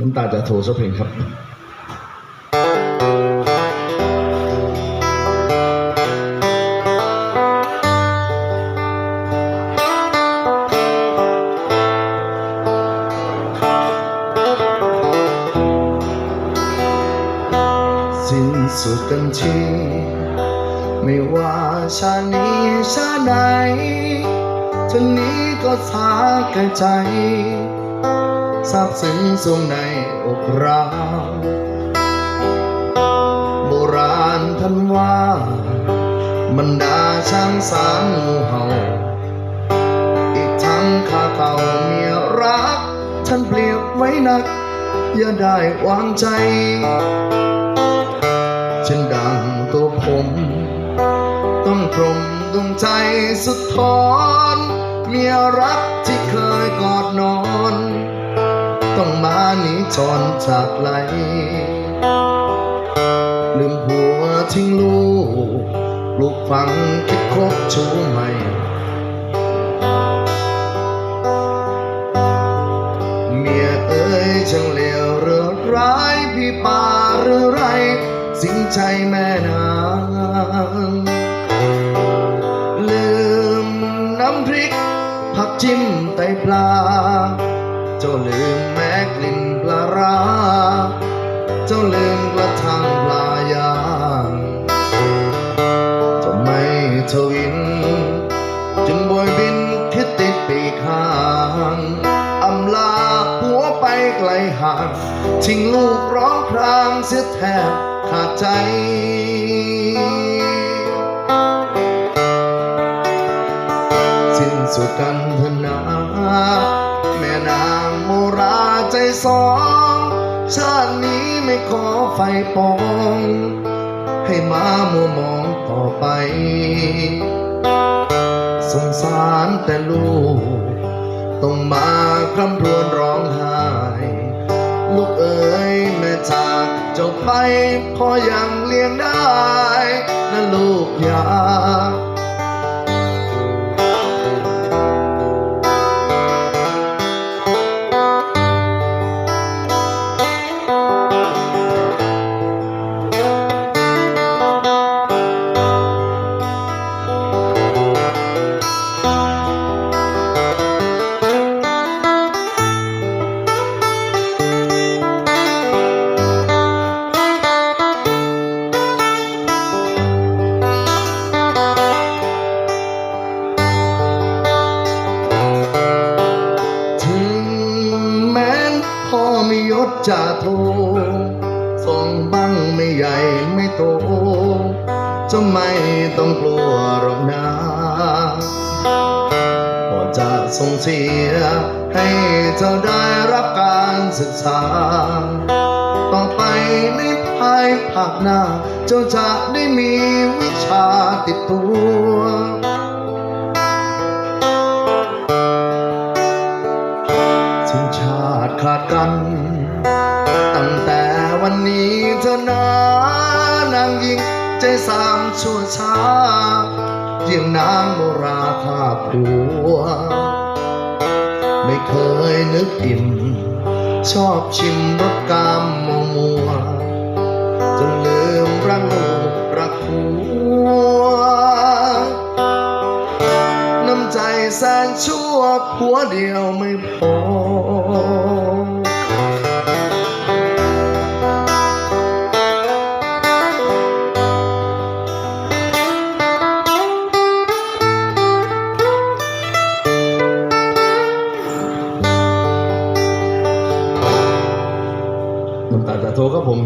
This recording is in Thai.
น้ำตาจะโทรสักเพลงครับสิ้นสุดกันทีไม่ว่าชานี้ชาไหนเท่านี้ก็สาแก่ใจ ซาบซึ้งทรงในอกเราโบราณท่านว่าบรรดาช้างสามงูเห่า อีกทั้งข้าเก่าเมียรัก ท่านเปรียบไว้นัก อย่าได้วางใจเช่นดังตัวผม ต้องพรมดวงใจสุดทอนเมียรัก จรจากไกลลืมผัวทิ้งลูก ลูกฝังคิดคบชู้ใหม่ เมียเอ้ยช่างเลวเรือร้ายพี่ป่าหรือไร สิงใจแม่นางลืมน้ำพริกผักจิ้มไตปลา เจ้าลืมแม่กลิ่น รา เจ้าลืมกระทั่งปลายางจะไม่ทวิน จึงบอยบินคิดติดปีกห่างอำลาหัวไปไกลห่างทิ้งลูกร้องครางเสียแทบขาดใจสิ้นสุดกันเถอะนา แม่นางโมราใจสอง ชาตินี้ไม่ขอไฟปอง ให้มามัวมองต่อไป สงสารแต่ลูก ต้องมาคร่ำครวญร้องไห้ลูกเอ๋ยแม่จากเจ้าไปพอยังเลี้ยงได้นะลูกอยา ไม่ยศจ่าโทสองบังไม่ใหญ่ไม่โตจะไม่ต้องกลัวหรอกนะพอจะส่งเสียให้เจ้าได้รับการศึกษา ต่อไปในภายภาคหน้า เจ้าจะได้มีวิชาติดตัว กัน ตั้งแต่วันนี้เธอนะนางยิงใจสามชั่วช้าเยี่ยงนางโมราคาผัว ไม่เคยนึกอิ่มชอบชิมรสกามมัวมัวจนลืมรักลูกรักผัว น้ำใจแสนชั่วผัวเดียวไม่พอ โทรกับผม